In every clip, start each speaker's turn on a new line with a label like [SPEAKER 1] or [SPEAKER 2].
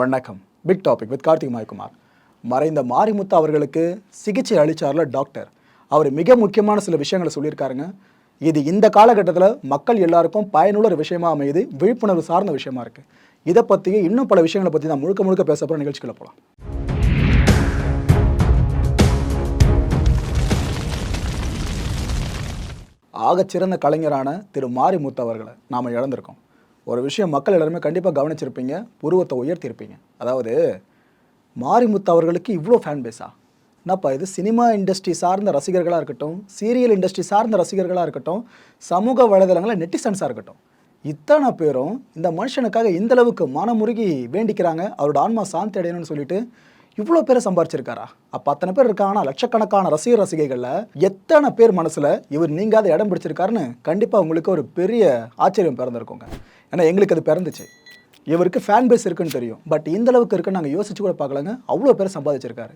[SPEAKER 1] வணக்கம். Big topic with Karthik Maikumar. மறைந்த மாரிமுத்து அவர்களுக்கு சிகிச்சை அளித்தார்ல டாக்டர். அவர் மிக முக்கியமான சில விஷயங்களை சொல்லியிருக்காருங்க. இது இந்த காலகட்டத்தில் மக்கள் எல்லாருக்கும் பயனுள்ள ஒரு விஷயமா அமையுது விழிப்புணர்வு சார்ந்த விஷயமா இருக்குது இதை பற்றி இன்னும் பல விஷயங்களை பற்றி நான் முழுக்க முழுக்க பேச போகிற நிகழ்ச்சிக்குள்ள போகலாம் ஆகச்சிறந்த கலைஞரான திரு மாரிமுத்து அவர்களை நாம் இழந்திருக்கோம். ஒரு விஷயம் மக்கள் எல்லாருமே கண்டிப்பாக கவனிச்சிருப்பீங்க உருவத்தை உயர்த்தியிருப்பீங்க. அதாவது மாரிமுத்து அவர்களுக்கு இவ்வளோ ஃபேன் பேஸா என்னப்பா இது? சினிமா இண்டஸ்ட்ரி சார்ந்த ரசிகர்களாக இருக்கட்டும் சீரியல் இண்டஸ்ட்ரி சார்ந்த ரசிகர்களாக இருக்கட்டும் சமூக வலைதளங்களில் நெட்டிசன்ஸாக இருக்கட்டும். இத்தனை பேரும் இந்த மனுஷனுக்காக இந்த அளவுக்கு மனமுருகி வேண்டிக்கிறாங்க அவரோட ஆன்மா சாந்தி அடையணும்னு சொல்லிட்டு இவ்வளோ பேரை சம்பாரிச்சிருக்காரா? அப்போ அத்தனை பேர் இருக்காங்கன்னா லட்சக்கணக்கான ரசிகர் ரசிகைகளில் எத்தனை பேர் மனசில் இவர் நீங்காத இடம் பிடிச்சிருக்காருன்னு கண்டிப்பாக உங்களுக்கு ஒரு பெரிய ஆச்சரியம் பிறந்திருக்குங்க. ஏன்னா எங்களுக்கு அது பிறந்துச்சு. இவருக்கு ஃபேன் பேஸ் இருக்குன்னு தெரியும். பட் இந்த அளவுக்கு இருக்குன்னு நாங்கள் யோசிச்சு கூட பார்க்கலங்க. அவ்வளோ பேர் சம்பாதிச்சிருக்காரு.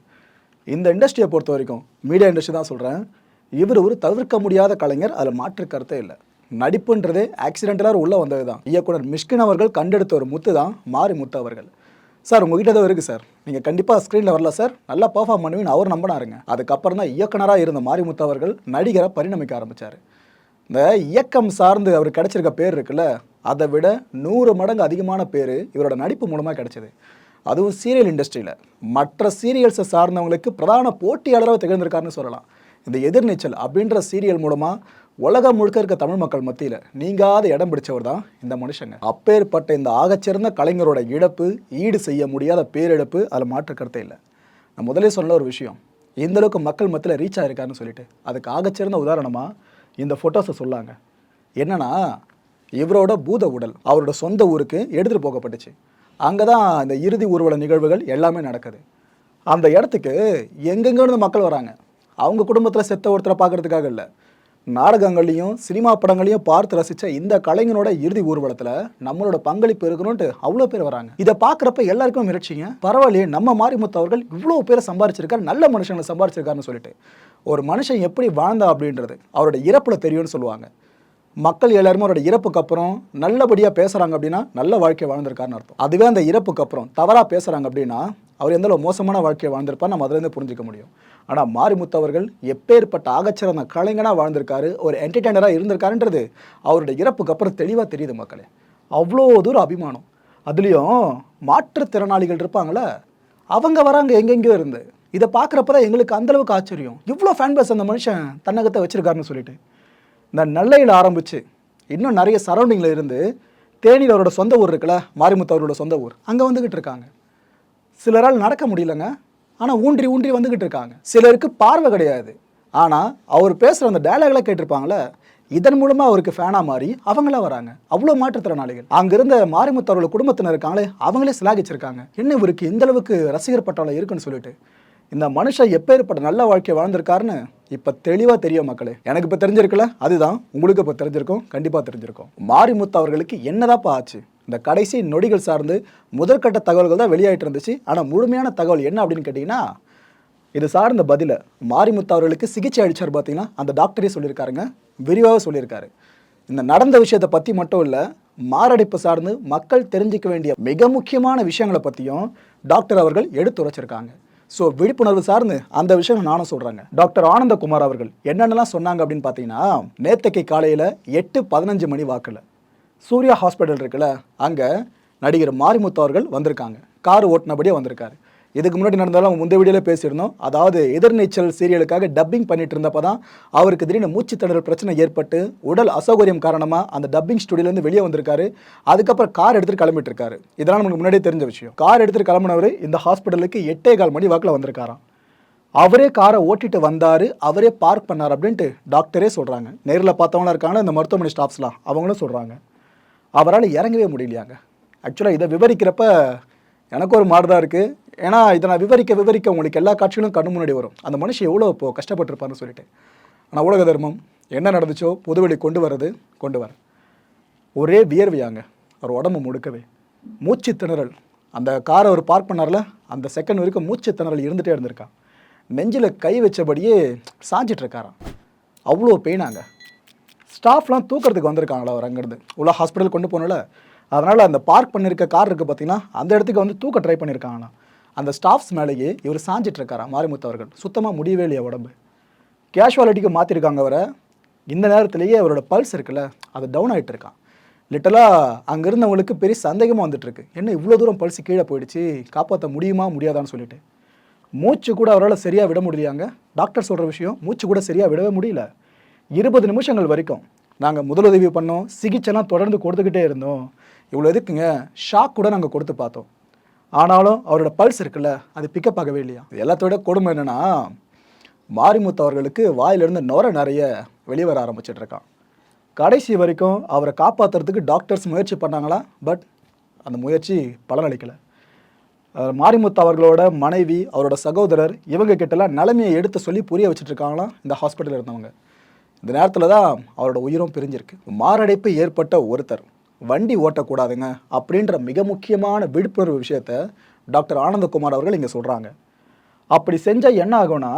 [SPEAKER 1] இந்த இண்டஸ்ட்ரியை பொறுத்த வரைக்கும் மீடியா இண்டஸ்ட்ரி தான் சொல்கிறேன் இவர் ஒரு தவிர்க்க முடியாத கலைஞர். அதில் மாற்று கருத்தே இல்லை. நடிப்புன்றதே ஆக்சிடென்டலாக உள்ளே வந்தது தான் இயக்குனர் மிஷ்கின் அவர்கள் கண்டெடுத்த ஒரு முத்து தான் மாரி முத்து அவர்கள். சார் உங்ககிட்ட தான் இருக்குது சார் நீங்கள் கண்டிப்பாக ஸ்க்ரீனில் வரல சார் நல்லா பர்ஃபார்ம் பண்ணுவீன்னு அவர் நம்பினாருங்க. அதுக்கப்புறம் தான் இயக்குனராக இருந்த மாரிமுத்து அவர்கள் நடிகரை பரிணமிக்க ஆரம்பித்தார் இந்த இயக்கம் சார்ந்து அவர் கிடச்சிருக்க பேர் இருக்குல்ல அதை விட நூறு மடங்கு அதிகமான பேர் இவரோட நடிப்பு மூலமாக கிடச்சிது. அதுவும் சீரியல் இண்டஸ்ட்ரியில் மற்ற சீரியல்ஸை சார்ந்தவங்களுக்கு பிரதான போட்டியாளராக திகழ்ந்திருக்காருன்னு சொல்லலாம். இந்த எதிர்நீச்சல் அப்படின்ற சீரியல் மூலமாக உலகம் முழுக்க இருக்க தமிழ் மக்கள் மத்தியில் நீங்காத இடம் பிடிச்சவர் தான் இந்த மனுஷங்க. அப்பேற்பட்ட இந்த ஆகச்சிறந்த கலைஞரோட இழப்பு ஈடு செய்ய முடியாத பேரிழப்பு அதில் மாற்று இல்லை. நான் முதலே சொன்ன ஒரு விஷயம். எந்த அளவுக்கு மக்கள் மத்தியில் ரீச் ஆகிருக்காருன்னு சொல்லிட்டு. அதுக்கு ஆகச்சிறந்த உதாரணமாக இந்த ஃபோட்டோஸை சொல்லாங்க. என்னன்னா இவரோட பூத உடல் அவரோட சொந்த ஊருக்கு எடுத்துகிட்டு போகப்பட்டுச்சு. அங்கே தான் இந்த இறுதி ஊர்வல நிகழ்வுகள் எல்லாமே நடக்குது. அந்த இடத்துக்கு எங்கெங்கேருந்து மக்கள் வராங்க. அவங்க குடும்பத்தில் செத்த ஒருத்தரை பார்க்கறதுக்காக இல்லை. நாடகங்கள்லையும் சினிமா படங்களையும் பார்த்து ரசித்த இந்த கலைஞனோட இறுதி ஊர்வலத்தில் நம்மளோட பங்களிப்பு இருக்கணும்ட்டு அவ்வளோ பேர் வராங்க. இதை பார்க்குறப்ப எல்லாருக்கும் மிரட்சிங்க. பரவாயில்லையே நம்ம மாரிமுத்து அவர்கள் இவ்வளோ பேரை சம்பாரிச்சிருக்காரு நல்ல மனுஷங்களை சம்பாரிச்சிருக்காருன்னு சொல்லிட்டு. ஒரு மனுஷன் எப்படி வாழ்ந்தா அப்படின்றது அவரோட இறப்பில் தெரியும்னு சொல்லுவாங்க. மக்கள் எல்லாருமே அவரோட இறப்புக்கு அப்புறம் நல்லபடியாக பேசுகிறாங்க அப்படின்னா நல்ல வாழ்க்கை வாழ்ந்திருக்காருன்னு அர்த்தம். அதுவே அந்த இறப்புக்கு அப்புறம் தவறாக பேசுகிறாங்க அப்படின்னா அவர் எந்த அளவு மோசமான வாழ்க்கையை வாழ்ந்திருப்பார் நம்ம அதிலேருந்து புரிஞ்சிக்க முடியும். ஆனால் மாரிமுத்து அவர்கள் எப்பேற்பட்ட ஆகச்சிறந்த கலைஞனாக வாழ்ந்திருக்காரு ஒரு என்டர்டெய்னராக இருந்திருக்காருன்றது அவருடைய இறப்புக்கு அப்புறம் தெளிவாக தெரியுது மக்களே. அவ்வளோ தூரம் அபிமானம். அதுலேயும் மாற்றுத்திறனாளிகள் இருப்பாங்களே அவங்க வராங்க எங்கெங்கேயோ இருந்து. இதை பார்க்குறப்ப தான் எங்களுக்கு அந்தளவுக்கு ஆச்சரியம். இவ்வளோ ஃபேன் பேஸ் அந்த மனுஷன் தன்னகத்தை வச்சுருக்காருன்னு சொல்லிட்டு. இந்த நெல்லையில் ஆரம்பித்து இன்னும் நிறைய சரௌண்டிங்கில் இருந்து தேனியில் அவரோட சொந்த ஊர் இருக்குல்ல மாரிமுத்து அவரோட சொந்த ஊர். அங்கே வந்துக்கிட்டு இருக்காங்க. சிலரால் நடக்க முடியலங்க. ஆனால் ஊன்றி ஊன்றி வந்துக்கிட்டு இருக்காங்க. சிலருக்கு பார்வை கிடையாது. ஆனால் அவர் பேசுகிற அந்த டயலாக்லாம் கேட்டிருப்பாங்களே இதன் மூலமாக அவருக்கு ஃபேனாக மாறி அவங்களாம் வராங்க. அவ்வளோ மாற்றுத்திறனாளிகள். அங்கிருந்த மாரிமுத்து அவரோட குடும்பத்தினர் இருக்காங்களே அவங்களே சிலாகிச்சிருக்காங்க. என்ன இவருக்கு இந்தளவுக்கு ரசிகர் பட்டாளம் இருக்குன்னு சொல்லிட்டு. இந்த மனுஷன் எப்பேற்பட்ட நல்ல வாழ்க்கையை வாழ்ந்திருக்காருன்னு இப்போ தெளிவாக தெரியும் மக்களே. எனக்கு இப்போ தெரிஞ்சிருக்குல்ல? அதுதான். உங்களுக்கு இப்போ தெரிஞ்சிருக்கும். கண்டிப்பாக தெரிஞ்சிருக்கும். மாரிமுத்து அவர்களுக்கு என்னதாப்பா ஆச்சு? இந்த கடைசி நொடிகள் சார்ந்து முதற்கட்ட தகவல்கள் தான் வெளியாயிட்டு இருந்துச்சு. ஆனால் முழுமையான தகவல் என்ன அப்படின்னு கேட்டிங்கன்னா இது சார்ந்த பதிலை மாரிமுத்து அவர்களுக்கு சிகிச்சை அளிச்சார் பார்த்தீங்கன்னா அந்த டாக்டரே சொல்லியிருக்காருங்க. விரிவாக சொல்லியிருக்காரு. இந்த நடந்த விஷயத்தை பற்றி மட்டும் இல்லை மாரடைப்பு சார்ந்து மக்கள் தெரிஞ்சிக்க வேண்டிய மிக முக்கியமான விஷயங்களை பற்றியும் டாக்டர் அவர்கள் எடுத்துரைச்சிருக்காங்க. ஸோ விழிப்புணர்வு சார்ந்து அந்த விஷயம் நானும் சொல்கிறாங்க டாக்டர் ஆனந்தகுமார் அவர்கள் என்னென்னலாம் சொன்னாங்க அப்படின்னு பார்த்தீங்கன்னா நேத்தைக்கு காலையில் எட்டு பதினஞ்சு மணி வாக்கில் சூர்யா ஹாஸ்பிட்டல் இருக்குல்ல அங்கே நடிகர் மாரிமுத்து அவர்கள் வந்திருக்காங்க. கார் ஓட்டினபடியே வந்திருக்காரு. இதுக்கு முன்னாடி நடந்தாலும் முந்தைய வீடியோவில் பேசியிருந்தோம். அதாவது எதிர்நீச்சல் சீரியலுக்காக டப்பிங் பண்ணிட்டு இருந்தப்போ தான் அவருக்கு திடீர்னு மூச்சு திணறல் பிரச்சனை ஏற்பட்டு உடல் அசௌகரியம் காரணமாக அந்த டப்பிங் ஸ்டுடியோலேருந்து வெளியே வந்திருக்காரு. அதுக்கப்புறம் கார் எடுத்துகிட்டு கிளம்பிட்டு இருக்காரு இதெல்லாம் நமக்கு முன்னாடியே தெரிஞ்ச விஷயம். கார் எடுத்துகிட்டு கிளம்புனவர் இந்த ஹாஸ்பிட்டலுக்கு எட்டே கால் மணி வாக்கில் வந்திருக்காராம். அவரே காரை ஓட்டிட்டு வந்தார். அவரே பார்க் பண்ணார் அப்படின்ட்டு டாக்டரே சொல்கிறாங்க நேரில் பார்த்தவங்களாம் இருக்காங்க இந்த மருத்துவமனை ஸ்டாஃப்ஸ்லாம். அவங்களும் சொல்கிறாங்க அவரால் இறங்கவே முடியலையாங்க. ஆக்சுவலாக இதை விவரிக்கிறப்ப எனக்கு ஒரு மாதிரி தான் இருக்குது ஏன்னா இதை நான் விவரிக்க விவரிக்க உங்களுக்கு எல்லா காட்சிகளும் கண்ணு முன்னாடி வரும். அந்த மனுஷன் எவ்வளோ இப்போ கஷ்டப்பட்டிருப்பாருன்னு சொல்லிட்டு. ஆனால் உலக தர்மம் என்ன நடந்துச்சோ பொதுவெளி கொண்டு வர்றது கொண்டு வர. ஒரே வியர்வையாங்க அவர் உடம்பு முடுக்கவே. மூச்சு திணறல். அந்த காரை அவர் பார்க் பண்ணார்ல அந்த செகண்ட் வரைக்கும் மூச்சு திணறல் இருந்துகிட்டே இருந்திருக்கான். நெஞ்சில் கை வச்சபடியே சாஞ்சிட்ருக்காராம். அவ்வளோ பெயினாங்க ஸ்டாஃப்லாம் தூக்கிறதுக்கு வந்திருக்காங்களா அவர் அங்கேருந்து? உள்ள ஹாஸ்பிட்டல் கொண்டு போனல அதனால் அந்த பார்க் பண்ணியிருக்க கார் இருக்குது பார்த்தீங்கன்னா அந்த இடத்துக்கு வந்து தூக்க ட்ரை பண்ணியிருக்காங்கண்ணா அந்த ஸ்டாஃப்ஸ் மேலேயே இவர் சாஞ்சிட்ருக்காரா இருக்காராம் மாரிமுத்து அவர்கள். சுத்தமாக முடியவே இல்லையா உடம்பு. கேஷுவாலிட்டிக்கு மாற்றிருக்காங்க அவரை. இந்த நேரத்திலேயே அவரோட பல்ஸ் இருக்குல்ல அது டவுன் ஆகிட்டு இருக்கான் லிட்டலாக அங்கே இருந்தவங்களுக்கு பெரிய சந்தேகமாக வந்துட்டுருக்கு என்ன இவ்வளோ தூரம் பல்ஸ் கீழே போயிடுச்சு காப்பாற்ற முடியுமா முடியாதான்னு சொல்லிட்டு. மூச்சு கூட அவரால் சரியாக விட முடியலையாங்க டாக்டர் சொல்கிற விஷயம் மூச்சு கூட சரியாக விடவே முடியல. இருபது நிமிஷங்கள் வரைக்கும் நாங்கள் முதலுதவி பண்ணோம் சிகிச்சைலாம் தொடர்ந்து கொடுத்துக்கிட்டே இருந்தோம். இவ்வளோ எதுக்குங்க? ஷாக் கூட நாங்கள் கொடுத்து பார்த்தோம். ஆனாலும் அவரோட பல்ஸ் இருக்குல்ல அது பிக்கப் ஆகவே இல்லையா? எல்லாத்தோட கொடுமை என்னென்னா மாரிமுத்து அவர்களுக்கு வாயிலிருந்து நுர நிறைய வெளியே வர ஆரம்பிச்சிட்டு இருக்கான். கடைசி வரைக்கும் அவரை காப்பாற்றுறதுக்கு டாக்டர்ஸ் முயற்சி பண்ணாங்களா? பட் அந்த முயற்சி பலனளிக்கலை. மாரிமுத்து அவர்களோட மனைவி அவரோட சகோதரர் இவங்க கிட்டலாம் நிலைமையை எடுத்து சொல்லி புரிய வச்சுட்டு இருக்காங்களாம் இந்த ஹாஸ்பிட்டலில் இருந்தவங்க. இந்த நேரத்தில் தான் அவரோட உயிரும் பிரிஞ்சிருக்கு. மாரடைப்பு ஏற்பட்ட ஒருத்தர். வண்டி ஓட்டக்கூடாதுங்க அப்படின்ற மிக முக்கியமான விழிப்புணர்வு விஷயத்த டாக்டர் ஆனந்தகுமார் அவர்கள் இங்கே சொல்கிறாங்க அப்படி செஞ்சால் என்ன ஆகும்னா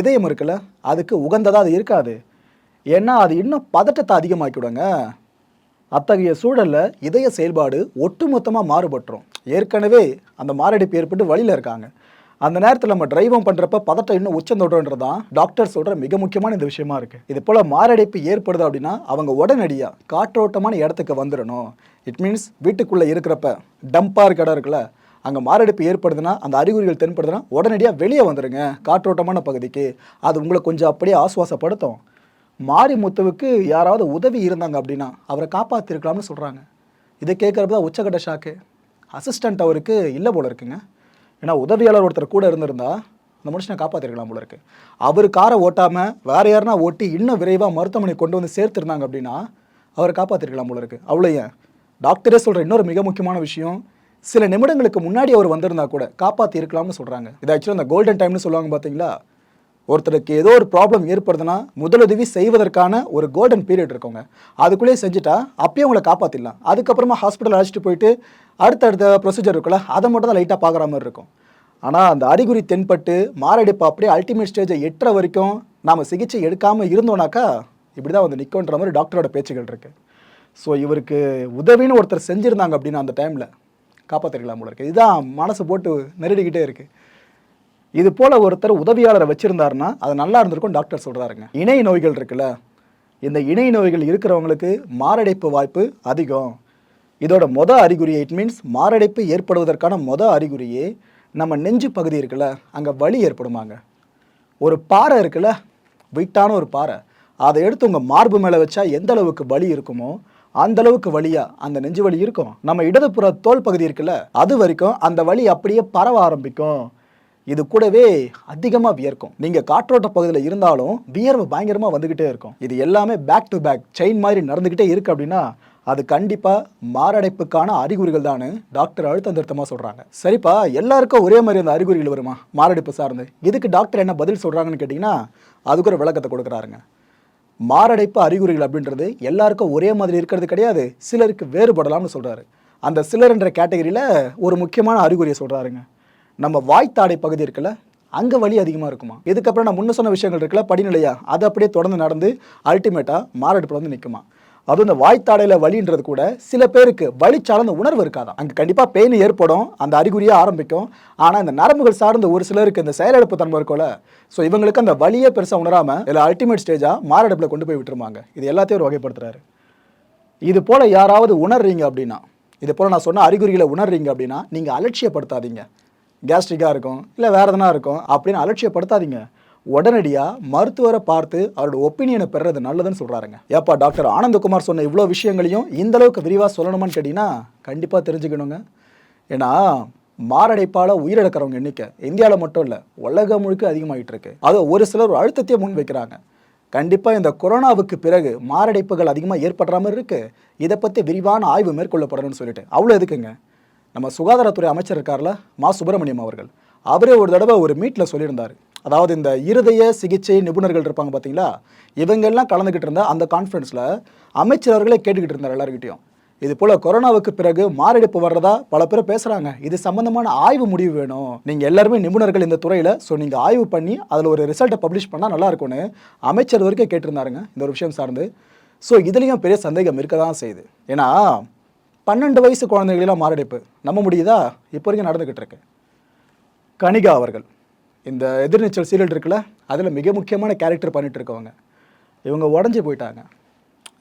[SPEAKER 1] இதயம் இருக்குல்ல அதுக்கு உகந்ததாக அது இருக்காது. ஏன்னா அது இன்னும் பதட்டத்தை அதிகமாக்கிவிடுங்க. அத்தகைய சூழலில் இதய செயல்பாடு ஒட்டுமொத்தமாக மாறுபட்டுரும். ஏற்கனவே அந்த மாரடைப்பு ஏற்பட்டு வழியில் இருக்காங்க. அந்த நேரத்தில் நம்ம டிரைவும் பண்ணுறப்ப பதட்டம் இன்னும் உச்சந்தோடுன்றது தான் டாக்டர் சொல்கிற மிக முக்கியமான இந்த விஷயமா இருக்குது இது போல் மாரடைப்பு ஏற்படுது அப்படின்னா அவங்க உடனடியாக காற்றோட்டமான இடத்துக்கு வந்துடணும் இட் மீன்ஸ் வீட்டுக்குள்ளே இருக்கிறப்ப டம்பார் கடை இருக்குல்ல அங்கே மாரடைப்பு ஏற்படுதுன்னா அந்த அறிகுறிகள் தென்படுதுன்னா உடனடியாக வெளியே வந்துடுங்க காற்றோட்டமான பகுதிக்கு. அது உங்களை கொஞ்சம் அப்படியே ஆசுவாசப்படுத்தும். மாரிமுத்துவுக்கு யாராவது உதவி இருந்தாங்க அப்படின்னா அவரை காப்பாற்றிருக்கலாம்னு சொல்கிறாங்க இதை கேட்குறப்ப தான் உச்சக்கட்ட ஷாக்கு அசிஸ்டண்ட் அவருக்கு இல்லை போல இருக்குங்க. ஏன்னா உதவியாளர் ஒருத்தர் கூட இருந்திருந்தா அந்த மனுஷனை காப்பாற்றிருக்கலாம் போல இருக்கு. அவர் காரை ஓட்டாமல் வேற யாருனா ஓட்டி இன்னும் விரைவாக மருத்துவமனை கொண்டு வந்து சேர்த்துருந்தாங்க அப்படின்னா அவரை காப்பாற்றிருக்கலாம் போல இருக்கு. அவ்வளோ ஏன்? டாக்டரே சொல்கிற இன்னொரு மிக முக்கியமான விஷயம் சில நிமிடங்களுக்கு முன்னாடி அவர் வந்திருந்தா கூட காப்பாற்றி இருக்கலாம்னு சொல்கிறாங்க இது ஆக்சுவலாக அந்த கோல்டன் டைம்னு சொல்லுவாங்க பார்த்தீங்களா ஒருத்தருக்கு ஏதோ ஒரு ப்ராப்ளம் ஏற்படுதுன்னா முதலுதவி செய்வதற்கான ஒரு கோல்டன் பீரியட் இருக்கவங்க அதுக்குள்ளேயே செஞ்சுட்டா அப்பயே அவங்கள காப்பாற்றிடலாம் அதுக்கப்புறமா ஹாஸ்பிட்டல் அழைச்சிட்டு போயிட்டு அடுத்தடுத்த ப்ரொசீஜர் இருக்குல்ல அதை மட்டும் தான் லைட்டாக பார்க்குற மாதிரி இருக்கும். ஆனால் அந்த அறிகுறி தென்பட்டு மாரடைப்பு அப்படியே அல்டிமேட் ஸ்டேஜை எட்டுற வரைக்கும் நாம் சிகிச்சை எடுக்காமல் இருந்தோம்னாக்கா இப்படி தான் வந்து நிற்கன்ற மாதிரி டாக்டரோட பேச்சுகள் இருக்குது ஸோ இவருக்கு உதவின்னு ஒருத்தர் செஞ்சுருந்தாங்க அப்படின்னு அந்த டைமில் காப்பாற்றிருக்கலாம் போல இருக்குது இதுதான் மனசு போட்டு நெருடிக்கிட்டே இருக்குது இது போல் ஒருத்தர் உதவியாளரை வச்சுருந்தாருன்னா அது நல்லா இருந்திருக்கும் டாக்டர் சொல்கிறாருங்க இணை நோய்கள் இருக்குல்ல இந்த இணை நோய்கள் இருக்கிறவங்களுக்கு மாரடைப்பு வாய்ப்பு அதிகம். இதோட மொத அறிகுறி இட் மீன்ஸ் மாரடைப்பு ஏற்படுவதற்கான மொத அறிகுறியே நம்ம நெஞ்சு பகுதி இருக்குல்ல அங்கே வலி ஏற்படுமாங்க. ஒரு பாறை இருக்குல்ல வெயிட்டான ஒரு பாறை. அதை எடுத்து உங்கள் மார்பு மேலே வச்சா எந்த அளவுக்கு வலி இருக்குமோ அந்த அளவுக்கு வழியா அந்த நெஞ்சு வலி இருக்கும். நம்ம இடதுபுற தோல் பகுதி இருக்குல்ல அது வரைக்கும் அந்த வலி அப்படியே பரவ ஆரம்பிக்கும். இது கூடவே அதிகமாக வியர்க்கும். நீங்கள் காற்றோட்ட பகுதியில் இருந்தாலும் வியர்வு பயங்கரமாக வந்துக்கிட்டே இருக்கும். இது எல்லாமே பேக் டு பேக் செயின் மாதிரி நடந்துக்கிட்டே இருக்குது அப்படின்னா அது கண்டிப்பாக மாரடைப்புக்கான அறிகுறிகள் தான் டாக்டர் அழுத்தம் திருத்தமாக சொல்கிறாங்க சரிப்பா எல்லாருக்கும் ஒரே மாதிரி அந்த அறிகுறிகள் வருமா? மாரடைப்பு சார்ந்து. இதுக்கு டாக்டர் என்ன பதில் சொல்கிறாங்கன்னு கேட்டிங்கன்னா அதுக்கு ஒரு விளக்கத்தை கொடுக்குறாருங்க. மாரடைப்பு அறிகுறிகள் அப்படின்றது எல்லாருக்கும் ஒரே மாதிரி இருக்கிறது கிடையாது சிலருக்கு வேறுபடலாம்னு சொல்கிறாரு அந்த சிலர்ன்ற கேட்டகரியில் ஒரு முக்கியமான அறிகுறியை சொல்கிறாருங்க நம்ம வாய்த்தாடை பகுதி இருக்குல்ல அங்கே வலி அதிகமாக இருக்குமா? இதுக்கப்புறம் நான் முன்ன சொன்ன விஷயங்கள் இருக்குல்ல படிநிலையா? அது அப்படியே தொடர்ந்து நடந்து அல்டிமேட்டாக மாரடைப்பில் வந்து நிற்குமா அதுவும் இந்த வாய்த்தாடையில் வலின்றது கூட சில பேருக்கு வலி சார்ந்த உணர்வு இருக்காதான் அங்கே கண்டிப்பாக பெயின் ஏற்படும் அந்த அறிகுறியாக ஆரம்பிக்கும். ஆனால் இந்த நரம்புகள் சார்ந்த ஒரு சிலருக்கு இந்த செயலிழப்பு தன்மை இருக்கோல ஸோ இவங்களுக்கு அந்த வலியே பெருசாக உணராமல் இல்லை அல்டிமேட் ஸ்டேஜாக மாரடைப்பில் கொண்டு போய் விட்டுருவாங்க. இது எல்லாத்தையும் ஒரு வகைப்படுத்துறாரு. இது போல் யாராவது உணர்றீங்க அப்படின்னா இது போல் நான் சொன்ன அறிகுறிகளை உணர்றீங்க அப்படின்னா நீங்கள் அலட்சியப்படுத்தாதீங்க. கேஸ்ட்ரிக்காக இருக்கும் இல்லை வேறு எதனா இருக்கும் அப்படின்னு அலட்சியப்படுத்தாதீங்க. உடனடியாக மருத்துவரை பார்த்து அவரோட ஒப்பீனியனை பெறுறது நல்லதுன்னு சொல்கிறாருங்க ஏப்பா டாக்டர் ஆனந்தகுமார் சொன்ன இவ்வளோ விஷயங்களையும் இந்தளவுக்கு விரிவாக சொல்லணுமான்னு கேட்டிங்கன்னா கண்டிப்பாக தெரிஞ்சுக்கணுங்க. ஏன்னா மாரடைப்பால் உயிரிழக்கிறவங்க எண்ணிக்கை இந்தியாவில் மட்டும் இல்லை உலகம் முழுக்க அதிகமாகிட்டு இருக்கு அது ஒரு சிலர் ஒரு அழுத்தத்தையே முன் வைக்கிறாங்க. கண்டிப்பாக இந்த கொரோனாவுக்கு பிறகு மாரடைப்புகள் அதிகமாக ஏற்படுற மாதிரி இருக்குது இதை பற்றி விரிவான ஆய்வு மேற்கொள்ளப்படணும்னு சொல்லிட்டு. அவ்வளோ எதுக்குங்க? நம்ம சுகாதாரத்துறை அமைச்சர் இருக்கார்ல மா சுப்பிரமணியம் அவர்கள். அவரே ஒரு தடவை ஒரு மீட்டில் சொல்லியிருந்தார். அதாவது இந்த இருதய சிகிச்சை நிபுணர்கள் இருப்பாங்க பார்த்தீங்களா? இவங்கெல்லாம் கலந்துக்கிட்டு இருந்த அந்த கான்ஃபரன்ஸில் அமைச்சர் அவர்களே கேட்டுக்கிட்டு இருந்தார் எல்லாருக்கிட்டையும் இது போல் கொரோனாவுக்கு பிறகு மாரடைப்பு வர்றதா பல பேர் பேசுகிறாங்க இது சம்பந்தமான ஆய்வு முடிவு வேணும். நீங்கள் எல்லாருமே நிபுணர்கள் இந்த துறையில் ஸோ நீங்கள் ஆய்வு பண்ணி அதில் ஒரு ரிசல்ட்டை பப்ளிஷ் பண்ணால் நல்லா இருக்கும்னு அமைச்சர் வரைக்கும் கேட்டிருந்தாருங்க இந்த ஒரு விஷயம் சார்ந்து. ஸோ இதுலேயும் பெரிய சந்தேகம் இருக்க தான் செய்யுது. ஏன்னா பன்னெண்டு வயசு குழந்தைகளெல்லாம் மாரடைப்பு. நம்ப முடியுதா? இப்போ வரைக்கும் நடந்துக்கிட்டு இருக்கு. கணிகா அவர்கள். இந்த எதிர்நீச்சல் சீரியல் இருக்குல்ல அதில் மிக முக்கியமான கேரக்டர் பண்ணிட்டு இருக்கவங்க இவங்க உடஞ்சி போயிட்டாங்க.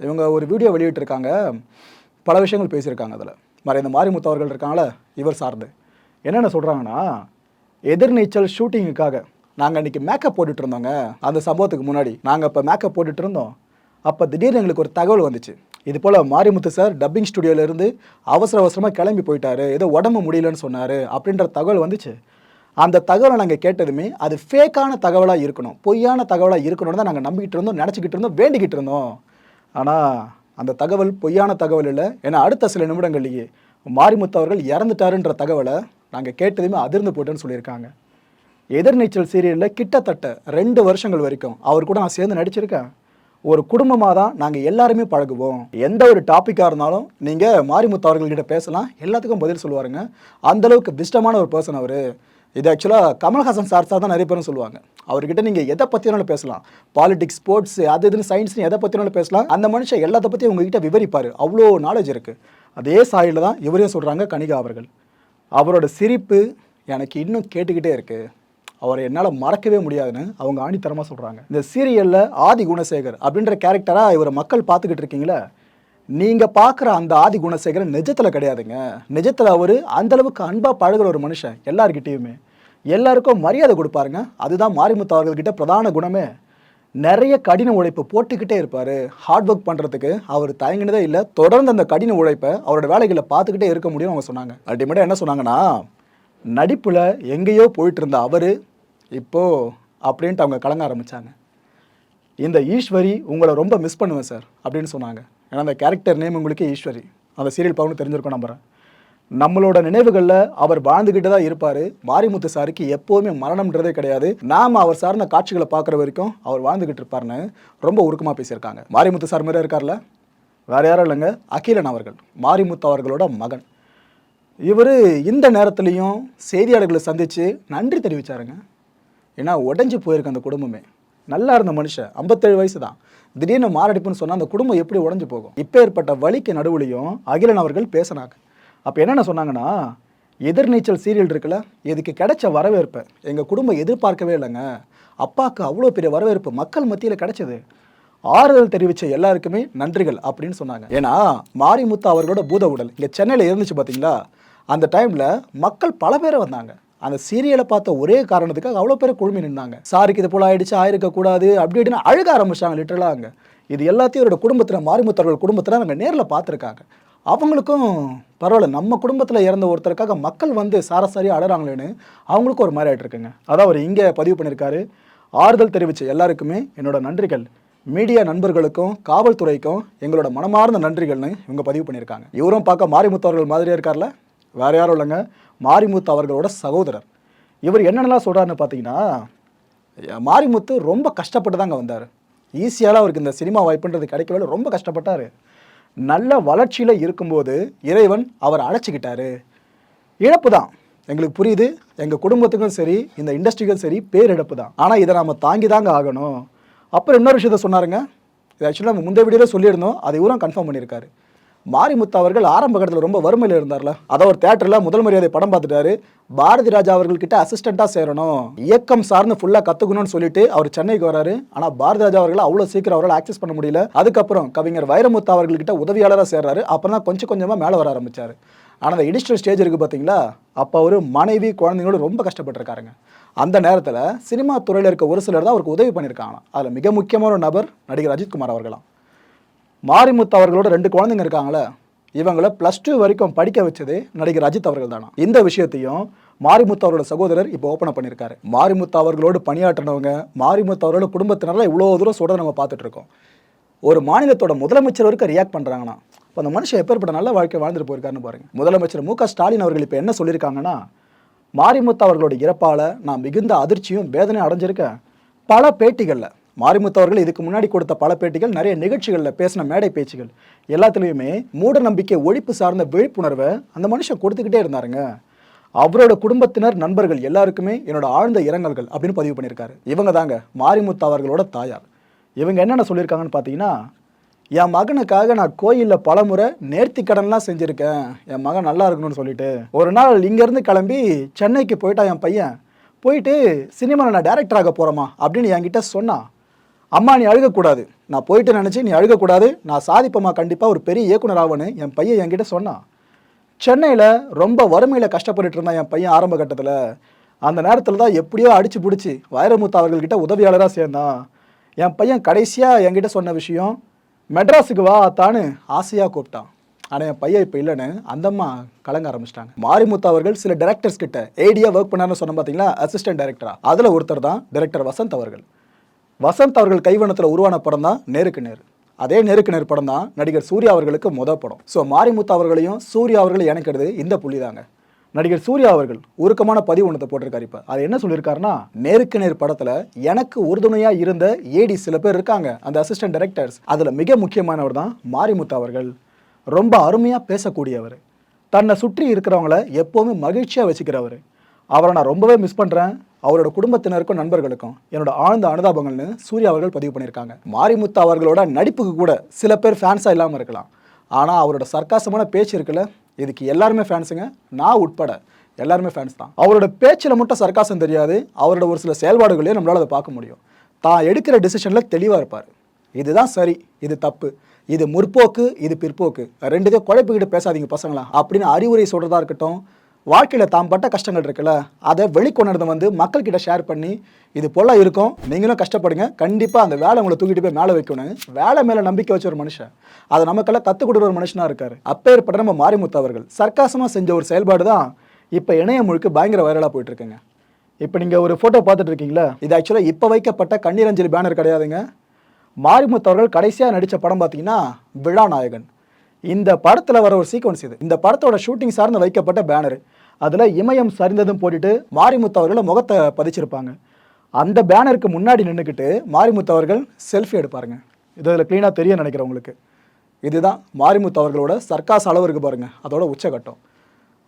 [SPEAKER 1] இவங்க ஒரு வீடியோ வெளியிட்டிருக்காங்க. பல விஷயங்கள் பேசியிருக்காங்க அதில். மற இந்த மாரிமுத்து அவர்கள் இருக்காங்களே இவர் சார்ந்து. என்னென்ன சொல்கிறாங்கன்னா எதிர்நீச்சல் ஷூட்டிங்குக்காக நாங்கள் இன்றைக்கி மேக்கப் போட்டுட்டு இருந்தோங்க அந்த சம்பவத்துக்கு முன்னாடி நாங்கள் இப்போ மேக்கப் போட்டுட்டு இருந்தோம் அப்போ திடீர்னு எங்களுக்கு ஒரு தகவல் வந்துச்சு. இது போல் மாரிமுத்து சார் டப்பிங் ஸ்டுடியோலேருந்து அவசர அவசரமாக கிளம்பி போயிட்டாரு. ஏதோ உடம்பு முடியலன்னு சொன்னார் அப்படின்ற தகவல் வந்துச்சு. அந்த தகவலை நாங்கள் கேட்டதுமே அது ஃபேக்கான தகவலாக இருக்கணும். பொய்யான தகவலாக இருக்கணும்னு தான் நாங்கள் நம்பிக்கிட்டு இருந்தோம் நினச்சிக்கிட்டு இருந்தோம் வேண்டிக்கிட்டு இருந்தோம். ஆனால் அந்த தகவல் பொய்யான தகவல் இல்லை. ஏன்னா அடுத்த சில நிமிடங்கள்லேயே மாரிமுத்து அவர்கள் இறந்துட்டாருன்ற தகவலை நாங்கள் கேட்டதுமே அதிர்ந்து போட்டேன்னு சொல்லியிருக்காங்க. எதிர்நீச்சல் சீரியலில் கிட்டத்தட்ட ரெண்டு வருஷங்கள் வரைக்கும் அவர் கூட நான் சேர்ந்து நடிச்சிருக்கேன். ஒரு குடும்பமாக தான் நாங்கள் எல்லாருமே பழகுவோம். எந்த ஒரு டாப்பிக்காக இருந்தாலும் நீங்கள் மாரிமுத்து அவர்கள்கிட்ட பேசலாம். எல்லாத்துக்கும் பதில் சொல்லுவாருங்க. அந்தளவுக்கு திஷ்டமான ஒரு பர்சன் அவர். இது ஆக்சுவலாக கமல்ஹாசன் சார் சார் தான் நிறைய பேரும் சொல்லுவாங்க. அவர்கிட்ட நீங்கள் எதை பற்றினாலும் பேசலாம். பாலிடிக்ஸ் ஸ்போர்ட்ஸ் அது இதுன்னு சயின்ஸ்னு எதை பற்றினாலும் பேசலாம். அந்த மனுஷன் எல்லாத்த பற்றியும் உங்ககிட்ட விவரிப்பார். அவ்வளோ நாலேஜ் இருக்குது அதே சாயில் தான் இவரையும் சொல்கிறாங்க கனிகா அவர்கள். அவரோட சிரிப்பு எனக்கு இன்னும் கேட்டுக்கிட்டே இருக்குது அவரை என்னால் மறக்கவே முடியாதுன்னு அவங்க ஆணித்தரமாக சொல்கிறாங்க இந்த சீரியலில் ஆதி குணசேகர் அப்படின்ற கேரக்டராக இவரை மக்கள் பார்த்துக்கிட்டு இருக்கீங்களே நீங்கள் பார்க்குற அந்த ஆதி குணசேகரன் நிஜத்தில் கிடையாதுங்க. நிஜத்தில் அவர் அந்தளவுக்கு அன்பாக பழகுற ஒரு மனுஷன் எல்லார்கிட்டேயுமே. எல்லாருக்கும் மரியாதை கொடுப்பாருங்க. அதுதான் மாரிமுத்து அவர்கள்கிட்ட பிரதான குணமே. நிறைய கடின உழைப்பு போட்டுக்கிட்டே இருப்பார். ஹார்ட் ஒர்க் பண்ணுறதுக்கு அவர் தயங்கினதே இல்லை. தொடர்ந்து அந்த கடின உழைப்பை அவரோட வேலைகளை பார்த்துக்கிட்டே இருக்க முடியும்னு அவங்க சொன்னாங்க. அல்டிமேட்டாக என்ன சொன்னாங்கன்னா நடிப்பில் எங்கேயோ போயிட்டு இருந்த அவர் இப்போது அப்படின்ட்டு அவங்க கலங்க ஆரம்பித்தாங்க இந்த ஈஸ்வரி உங்களை ரொம்ப மிஸ் பண்ணுவேன் சார் அப்படின்னு சொன்னாங்க. ஏன்னா அந்த கேரக்டர் நேம் உங்களுக்கு ஈஸ்வரி. அந்த சீரியல் பவுன் தெரிஞ்சிருக்கோம் நம்புகிறேன் நம்மளோட நினைவுகளில் அவர் வாழ்ந்துக்கிட்டு தான் இருப்பார். மாரிமுத்து சாருக்கு எப்போவுமே மரணம்ன்றதே கிடையாது. நாம் அவர் சார்ந்த காட்சிகளை பார்க்குற வரைக்கும் அவர் வாழ்ந்துக்கிட்டு இருப்பார்னு ரொம்ப உருக்கமாக பேசியிருக்காங்க. மாரிமுத்து சார் மாதிரி இருக்கார்ல? வேறு யாரும் இல்லைங்க. அகிலன் அவர்கள் மாரிமுத்து அவர்களோட மகன். இவர் இந்த நேரத்துலையும் செய்தியாளர்களை சந்தித்து நன்றி தெரிவிச்சாருங்க. ஏன்னா உடஞ்சி போயிருக்கு அந்த குடும்பமே. நல்லா இருந்த மனுஷன் ஐம்பத்தேழு வயசு தான். திடீர்னு மாரடைப்புன்னு சொன்னால் அந்த குடும்பம் எப்படி உடஞ்சி போகும்? இப்போ ஏற்பட்ட வழிக்கு நடுவுலையும் அகிலன் அவர்கள் பேசினாங்க. அப்போ என்னென்ன சொன்னாங்கன்னா எதிர்நீச்சல் சீரியல் இருக்குல்ல இதுக்கு கிடைச்ச வரவேற்பை? எங்கள் குடும்பம் எதிர்பார்க்கவே இல்லைங்க. அப்பாவுக்கு அவ்வளோ பெரிய வரவேற்பு மக்கள் மத்தியில் கிடைச்சது. ஆறுதல் தெரிவித்த எல்லாருக்குமே நன்றிகள் அப்படின்னு சொன்னாங்க. ஏன்னா மாரிமுத்து அவர்களோட பூத உடல் இங்கே சென்னையில் இருந்துச்சு பார்த்தீங்களா அந்த டைமில் மக்கள் பல பேரை வந்தாங்க. அந்த சீரியலை பார்த்த ஒரே காரணத்துக்காக அவ்வளோ பேர் குழுமி நின்னாங்க. சாருக்கு இது போல் ஆயிடுச்சு ஆயிருக்க கூடாது அப்படி இப்படின்னு அழுக ஆரம்பிச்சாங்க லிட்டரலாக அங்கே. இது எல்லாத்தையும் அவரோட குடும்பத்தில் மாரிமுத்தவர்கள் குடும்பத்தில் நாங்கள் நேரில் பார்த்துருக்காங்க. அவங்களுக்கும் பரவாயில்ல நம்ம குடும்பத்தில் இறந்த ஒருத்தருக்காக மக்கள் வந்து சாரசாரியாக அழறாங்களேன்னு அவங்களுக்கும் ஒரு மாதிரி ஆகிட்டு இருக்குங்க அதான் அவர் இங்கே பதிவு பண்ணியிருக்காரு. ஆறுதல் தெரிவித்த எல்லாருக்குமே என்னோட நன்றிகள். மீடியா நண்பர்களுக்கும் காவல்துறைக்கும் எங்களோட மனமார்ந்த நன்றிகள்னு இவங்க பதிவு பண்ணியிருக்காங்க. இவரும் பார்க்க மாறிமுத்தவர்கள் மாதிரியே இருக்கார்ல? வேறு யாரும் இல்லைங்க. மாரிமுத்து அவர்களோட சகோதரர். இவர் என்னென்னலாம் சொல்கிறாருன்னு பார்த்தீங்கன்னா மாரிமுத்து ரொம்ப கஷ்டப்பட்டு தாங்க வந்தார். ஈஸியால் அவருக்கு இந்த சினிமா வாய்ப்புன்றது கிடைக்கவே இல்லை, ரொம்ப கஷ்டப்பட்டார். நல்ல வளர்ச்சியில் இருக்கும்போது இறைவன் அவர் அழைச்சிக்கிட்டாரு. இழப்பு தான். எங்களுக்கு புரியுது. எங்கள் குடும்பத்துக்கும் சரி இந்த இண்டஸ்ட்ரிக்கும் சரி பேரிழப்பு தான். ஆனால் இதை நாம் தாங்கி தாங்க ஆகணும். அப்புறம் இன்னொரு விஷயத்த சொன்னாருங்க. இது ஆக்சுவலாக நம்ம முந்தைய வீடியோவில் சொல்லியிருந்தோம். அதை இவரும் கன்ஃபார்ம் பண்ணியிருக்காரு. மாரிமுத்து அவர்கள் ஆரம்ப கட்டத்தில் ரொம்ப வறுமையில் இருந்தார்ல. அதை ஒரு தேட்டரில் முதல் மரியாதை படம் பார்த்துட்டாரு. பாரதி ராஜா அவர்கள்கிட்ட அசிஸ்டண்ட்டாக சேரணும். இயக்கம் சார்ந்து ஃபுல்லாக கற்றுக்கணும்னு சொல்லிட்டு அவர் சென்னைக்கு வராரு. ஆனால் பாரதி ராஜா அவர்கள் அவ்வளோ சீக்கிரம் அவரால் ஆக்சஸ் பண்ண முடியல. அதுக்கப்புறம் கவிஞர் வைரமுத்து அவர்கள்கிட்ட உதவியாளராக சேர்றாரு. அப்புறம் தான் கொஞ்சம் கொஞ்சமாக மேலே வர ஆரம்பிச்சார். ஆனால் அந்த இனிஷியல் ஸ்டேஜ் இருக்குது பார்த்தீங்களா அப்போ அவர் மனைவி குழந்தைங்களோட ரொம்ப கஷ்டப்பட்டிருக்காருங்க. அந்த நேரத்தில் சினிமா துறையில் இருக்க ஒரு சிலர் தான் அவருக்கு உதவி பண்ணியிருக்காங்க அதில் மிக முக்கியமான ஒரு நபர் நடிகர் அஜித்குமார் அவர்களாம். மாரிமுத்து அவர்களோட ரெண்டு குழந்தைங்க இருக்காங்களே இவங்கள ப்ளஸ் டூ வரைக்கும் படிக்க வச்சதே நடிகர் அஜித் அவர்கள் தானா இந்த விஷயத்தையும் மாரிமுத்து அவரோட சகோதரர் இப்போ ஓப்பன் பண்ணியிருக்காரு. மாரிமுத்து அவர்களோடு பணியாற்றினவங்க மாரிமுத்து அவரோட குடும்பத்தினரில் இவ்வளோ தூரம் சொல்கிறத நம்ம பார்த்துட்டு இருக்கோம். ஒரு மாநிலத்தோட முதலமைச்சர் வரைக்கும் ரியாக்ட் பண்ணுறாங்கன்னா இப்போ அந்த மனுஷன் எப்பேற்பட்ட நல்ல வாழ்க்கை வாழ்ந்துட்டு போயிருக்காருன்னு பாருங்க. முதலமைச்சர் மு க ஸ்டாலின் அவர்கள் இப்போ என்ன சொல்லியிருக்காங்கன்னா மாரிமுத்து அவர்களோட இறப்பால் நான் மிகுந்த அதிர்ச்சியும் வேதனையும் அடைஞ்சிருக்கேன். பல பேட்டிகளில் மாரிமுத்து அவர்கள் இதுக்கு முன்னாடி கொடுத்த பல பேட்டிகள் நிறைய நிகழ்ச்சிகளில் பேசின மேடை பேச்சுகள். எல்லாத்துலேயுமே மூட நம்பிக்கை ஒழிப்பு சார்ந்த விழிப்புணர்வை அந்த மனுஷன் கொடுத்துக்கிட்டே இருந்தாருங்க. அவரோட குடும்பத்தினர் நண்பர்கள் எல்லாருக்குமே என்னோட ஆழ்ந்த இரங்கல்கள் அப்படின்னு பதிவு பண்ணியிருக்காரு. இவங்க தாங்க மாரிமுத்து அவர்களோட தாயார். இவங்க என்னென்ன சொல்லியிருக்காங்கன்னு பார்த்தீங்கன்னா என் மகனுக்காக நான் கோயிலில் பலமுறை நேர்த்தி கடன்லாம் செஞ்சுருக்கேன். என் மகன் நல்லா இருக்கணும்னு சொல்லிட்டு. ஒரு நாள் இங்கேருந்து கிளம்பி சென்னைக்கு போயிட்டான் என் பையன். போயிட்டு சினிமாவில் நான் டேரக்டர் ஆக போகிறேம்மா அப்படின்னு என்கிட்ட சொன்னான். அம்மா நீ அழுகக்கூடாது. நான் போயிட்டு நினச்சி நீ அழுகக்கூடாது. நான் சாதிப்பம்மா கண்டிப்பாக ஒரு பெரிய இயக்குனர் ஆகணும்னு என் பையன் என்கிட்ட சொன்னான். சென்னையில் ரொம்ப வறுமையில் கஷ்டப்பட்டுட்டு இருந்தான் என் பையன் ஆரம்ப கட்டத்தில். அந்த நேரத்தில் தான் எப்படியோ அடிச்சு பிடிச்சி வைரமுத்து அவர்கள்கிட்ட உதவியாளராக சேர்ந்தான். என் பையன் கடைசியாக என்கிட்ட சொன்ன விஷயம் மெட்ராஸுக்கு வா தான்னு ஆசையாக கூப்பிட்டான். ஆனால் என் பையன் இப்போ இல்லைன்னு அந்தம்மா கலங்க ஆரம்பிச்சிட்டாங்க. மாரிமுத்து அவர்கள் சில டைரக்டர்ஸ் கிட்ட ஏடியாக ஒர்க் பண்ணார்னு சொன்ன பார்த்தீங்களா அசிஸ்டன்ட் டைரக்டரா அதில் ஒருத்தர் தான் டேரக்டர் வசந்த் அவர்கள். வசந்த் அவர்கள் கைவண்ணத்தில் உருவான படம் தான் நேருக்கு நேர். அதே நேருக்கு நேர் படம் தான் நடிகர் சூர்யா அவர்களுக்கு முத படம். ஸோ மாரிமுத்து அவர்களையும் சூர்யா அவர்களையும் இணைக்கிறது இந்த புள்ளி தாங்க நடிகர் சூர்யா அவர்கள் உருக்கமான பதிவு ஒன்றத்தை போட்டிருக்காரு இப்போ. அது என்ன சொல்லியிருக்காருன்னா நேருக்கு நேர் படத்தில் எனக்கு உறுதுணையாக இருந்த ஏடி சில பேர் இருக்காங்க அந்த அசிஸ்டன்ட் டைரக்டர்ஸ் அதில் மிக முக்கியமானவர் தான் மாரிமுத்து அவர்கள். ரொம்ப அருமையாக பேசக்கூடியவர். தன்னை சுற்றி இருக்கிறவங்கள எப்போவுமே மகிழ்ச்சியாக வச்சுக்கிறவர். அவரை நான் ரொம்பவே மிஸ் பண்ணுறேன் அவரோட குடும்பத்தினருக்கும் நண்பர்களுக்கும் என்னோட ஆழ்ந்த அனுதாபங்கள்னு சூர்யா அவர்கள் பதிவு பண்ணியிருக்காங்க. மாரிமுத்து அவர்களோட நடிப்புக்கு கூட சில பேர் ஃபேன்ஸாக இல்லாமல் இருக்கலாம். ஆனால் அவரோட சர்க்காசமான பேச்சு இருக்குல்ல இதுக்கு எல்லாருமே ஃபேன்ஸுங்க நான் உட்பட எல்லாருமே ஃபேன்ஸ் தான். அவரோட பேச்சில் மட்டும் சர்க்காசம் தெரியாது அவரோட ஒரு சில செயல்பாடுகளையும் நம்மளால் அதை பார்க்க முடியும். தான் எடுக்கிற டிசிஷனில் தெளிவாக இருப்பார். இதுதான் சரி இது தப்பு இது முற்போக்கு இது பிற்போக்கு. ரெண்டுத்தையும் குழப்பிக்கிட்டு பேசாதீங்க பசங்களா அப்படின்னு அறிவுரை சொல்கிறதா இருக்கட்டும் வாழ்க்கையில் தாம் பட்ட கஷ்டங்கள் இருக்குல்ல அதை வெளிக்கொணர்ந்து வந்து மக்கள்கிட்ட ஷேர் பண்ணி இது போல இருக்கும் நீங்களும் கஷ்டப்படுங்க கண்டிப்பாக அந்த வேலை உங்களை தூக்கிட்டு போய் மேலே வைக்கணும். வேலை மேலே நம்பிக்கை வச்ச ஒரு மனுஷன் அதை நமக்கெல்லாம் கற்றுக் கொடுக்குற ஒரு மனுஷனாக இருக்காரு. அப்பேற்பட்ட நம்ம மாரிமுத்து அவர்கள் சர்க்காசமாக செஞ்ச ஒரு செயல்பாடு தான் இப்போ இணையம் முழுக்க பயங்கர வைரலாக போயிட்டு இருக்குங்க இப்போ நீங்கள் ஒரு ஃபோட்டோ பார்த்துட்டு இருக்கீங்களா? இது ஆக்சுவலாக இப்போ வைக்கப்பட்ட கண்ணீரஞ்சலி பேனர் கிடையாதுங்க. மாரிமுத்து அவர்கள் கடைசியாக நடித்த படம் பார்த்தீங்கன்னா விழா நாயகன். இந்த படத்தில் வர ஒரு சீக்வன்ஸ் இது. இந்த படத்தோட ஷூட்டிங் சார்ந்து வைக்கப்பட்ட பேனர் அதில் இமயம் சரிந்ததும் போட்டுட்டு மாரிமுத்து அவர்களை முகத்தை பதிச்சிருப்பாங்க. அந்த பேனருக்கு முன்னாடி நின்றுக்கிட்டு மாரிமுத்து அவர்கள் செல்ஃபி எடுப்பாருங்க. இது அதில் க்ளீனாக தெரிய நினைக்கிறேன் உங்களுக்கு. இதுதான் மாரிமுத்து அவர்களோட சர்க்காஸ் அளவு இருக்குது பாருங்கள் அதோட உச்சகட்டம்.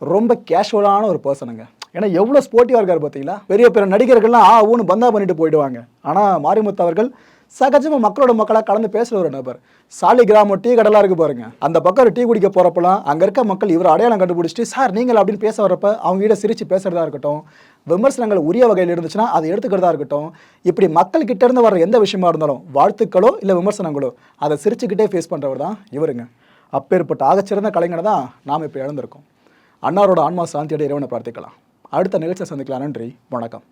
[SPEAKER 1] ரொம்ப கேஷுவலான ஒரு பர்சனுங்க ஏன்னா எவ்வளோ ஸ்போர்ட்டிவாக இருக்கார் பார்த்தீங்களா பெரிய பெரிய நடிகர்கள்லாம் ஆ ஊன்னு பந்தா பண்ணிட்டு போயிடுவாங்க. ஆனால் மாரிமுத்து அவர்கள் சகஜமாக மக்களோட மக்களாக கலந்து பேசுகிற ஒரு நபர். சாலிகிராமம் டீ கடலாக இருக்கு பாருங்கள் அந்த பக்கம் ஒரு டீ குடிக்க போகிறப்பலாம் அங்கே இருக்க மக்கள் இவர் அடையாளம் கண்டுபிடிச்சிட்டு சார் நீங்கள் அப்படின்னு பேச வரப்ப அவங்க கிட்ட சிரித்து பேசுகிறதா இருக்கட்டும் விமர்சனங்கள் உரிய வகையில் இருந்துச்சுன்னா அதை எடுத்துக்கிறதா இருக்கட்டும் இப்படி மக்கள் கிட்டேருந்து வர எந்த விஷயமா இருந்தாலும் வாழ்த்துக்களோ இல்லை விமர்சனங்களோ அதை சிரிச்சுக்கிட்டே ஃபேஸ் பண்ணுறவர் தான் இவருங்க. அப்பேற்பட்ட ஆகச்சிறந்த கலைஞனை தான் நாம் இப்போ இழந்திருக்கோம். அன்னாரோட ஆன்மா சாந்தியோட இறைவனை பிரார்த்திக்கலாம். அடுத்த நிகழ்ச்சியை சந்திக்கலாம். நன்றி. வணக்கம்.